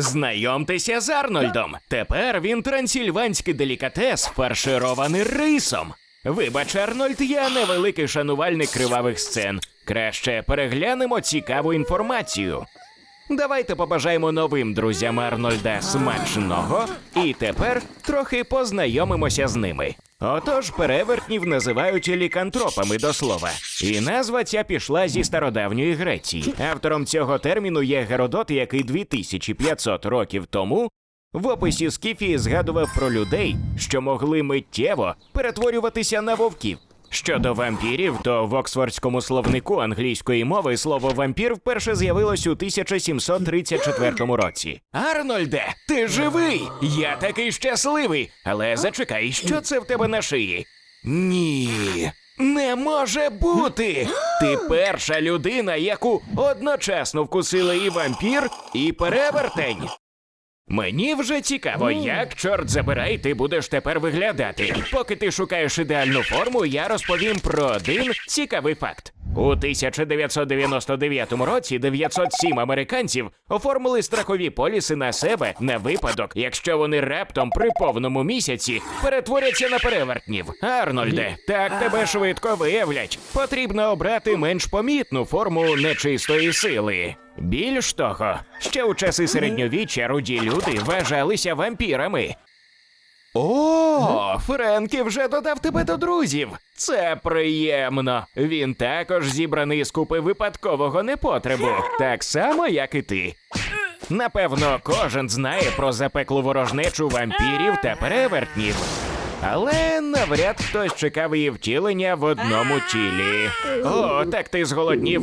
Знайомтеся з Арнольдом. Тепер він трансильванський делікатес, фарширований рисом. Вибач, Арнольд, я невеликий шанувальник кривавих сцен. Краще переглянемо цікаву інформацію. Давайте побажаємо новим друзям Арнольда смачного і тепер трохи познайомимося з ними. Отож, перевертнів називають лікантропами до слова. І назва ця пішла зі стародавньої Греції. Автором цього терміну є Геродот, який 2500 років тому в описі Скіфії згадував про людей, що могли миттєво перетворюватися на вовків. Щодо вампірів, то в Оксфордському словнику англійської мови слово вампір вперше з'явилось у 1734 році. Арнольде, ти живий! Я такий щасливий. Але зачекай, що це в тебе на шиї? Ні. Не може бути! Ти перша людина, яку одночасно вкусили і вампір, і перевертень. Мені вже цікаво, як чорт забирай, ти будеш тепер виглядати. Поки ти шукаєш ідеальну форму, я розповім про один цікавий факт. У 1999 році 907 американців оформили страхові поліси на себе на випадок, якщо вони раптом при повному місяці перетворяться на перевертнів. Арнольде, так тебе швидко виявлять. Потрібно обрати менш помітну форму нечистої сили. Більш того, ще у часи середньовіччя руді люди вважалися вампірами. О, Френкі вже додав тебе до друзів. Це приємно. Він також зібраний з купи випадкового непотребу, так само, як і ти. Напевно, кожен знає про запеклу ворожнечу вампірів та перевертнів. Але навряд хтось чекав її втілення в одному тілі. О, так ти зголоднів.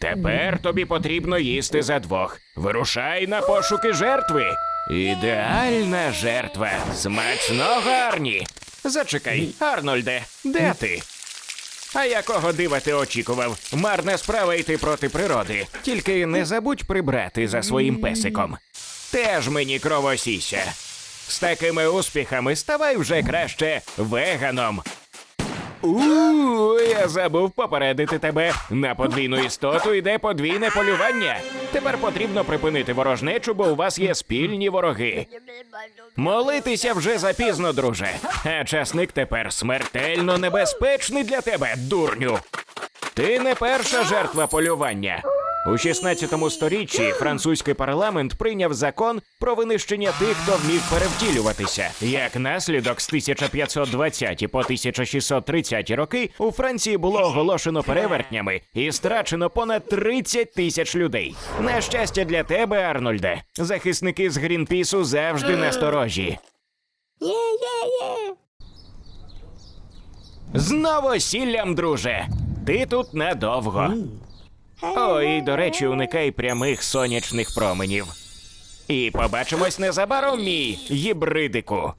Тепер тобі потрібно їсти за двох. Вирушай на пошуки жертви. Ідеальна жертва. Смачного Арні. Зачекай, Арнольде, де ти? А якого дива ти очікував? Марна справа йти проти природи. Тільки не забудь прибрати за своїм песиком. Теж мені кровосіся. З такими успіхами ставай вже краще веганом. У, я забув попередити тебе. На подвійну істоту йде подвійне полювання. Тепер потрібно припинити ворожнечу, бо у вас є спільні вороги. Молитися вже запізно, друже. А часник тепер смертельно небезпечний для тебе, дурню. Ти не перша жертва полювання. У 16 сторіччі французький парламент прийняв закон про винищення тих, хто вмів перевтілюватися. Як наслідок, з 1520 по 1630 роки у Франції було оголошено перевертнями і страчено понад 30 тисяч людей. На щастя для тебе, Арнольде, захисники з Грінпісу завжди насторожі. З новосіллям, друже. Ти тут надовго. О, і до речі, уникай прямих сонячних променів. І побачимось незабаром, мій гібридику.